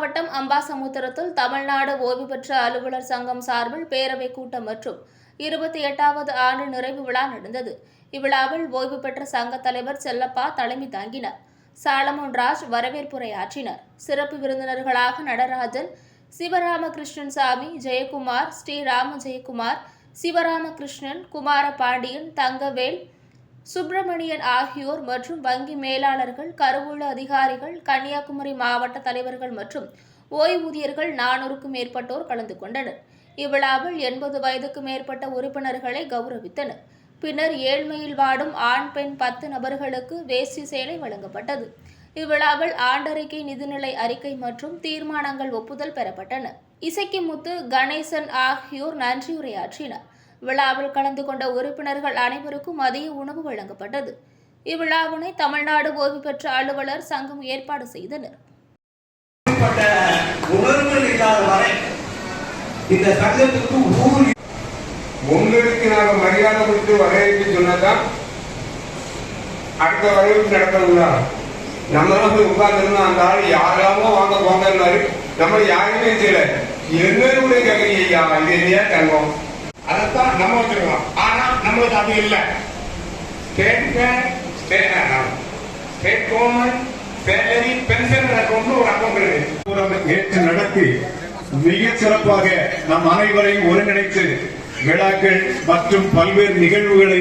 மாவட்டம் அம்பாசமுத்திரத்தில் தமிழ்நாடு ஓய்வு பெற்ற அலுவலர் சங்கம் சார்பில் பேரவை கூட்டம் மற்றும் இருபத்தி எட்டாவது ஆண்டு நிறைவு விழா நடந்தது. இவ்விழாவில் ஓய்வு பெற்ற சங்க தலைவர் செல்லப்பா தலைமை தாங்கினார். சாலமோன் ராஜ் வரவேற்புரையாற்றினர். சிறப்பு விருந்தினர்களாக நடராஜன் சிவராமகிருஷ்ணன் சாமி ஜெயக்குமார் ஸ்ரீராம ஜெயக்குமார் சிவராமகிருஷ்ணன் குமார பாண்டியன் தங்கவேல் சுப்பிரமணியன் ஆகியோர் மற்றும் வங்கி மேலாளர்கள் கருவூல அதிகாரிகள் கன்னியாகுமரி மாவட்ட தலைவர்கள் மற்றும் ஓய்வூதியர்கள் நானூறுக்கும் மேற்பட்டோர் கலந்து கொண்டனர். இவ்விழாவில் எண்பது வயதுக்கு மேற்பட்ட உறுப்பினர்களை கௌரவித்தனர். பின்னர் ஏழ்மையில் வாடும் ஆண் பெண் பத்து நபர்களுக்கு வேஷ்டி சேலை வழங்கப்பட்டது. இவ்விழாவில் ஆண்டறிக்கை நிதிநிலை அறிக்கை மற்றும் தீர்மானங்கள் ஒப்புதல் பெறப்பட்டன. இசக்கிமுத்து கணேசன் ஆகியோர் நன்றியுரையாற்றினர். விழாவில் கலந்து கொண்ட உறுப்பினர்கள் அனைவருக்கும் மதிய உணவு வழங்கப்பட்டது. இவ்விழாவினை தமிழ்நாடு ஓய்வு பெற்ற அலுவலர் சங்கம் ஏற்பாடு செய்தனர். இந்த சங்கத்துக்கு ஊர் உங்களுக்கு நாங்க மரியாதை கொடுத்து வரவேற்று சொன்னதான் அடுத்த வரவேற்பு நடக்கணுங்களா நம்ம போய் உட்கார்ந்துருந்தோம் அந்த ஆள் யாராமோ வாங்க போங்கன்னாரு. நம்ம யாருமே செய்யல. என்னன்னு கேட்கறீங்க ஐயா இது இல்லையா தங்கம் அதைத்தான் நம்ம வச்சிருக்கோம். ஆனா நம்மளுக்கு அது இல்லை. State bank state state government salary pension account ஒரு அக்கௌண்ட் இருக்கு. ஏற்று நடத்தி மிக சிறப்பாக நம் அனைவரையும் ஒருங்கிணைத்து விழாக்கள் மற்றும் பல்வேறு நிகழ்வுகளை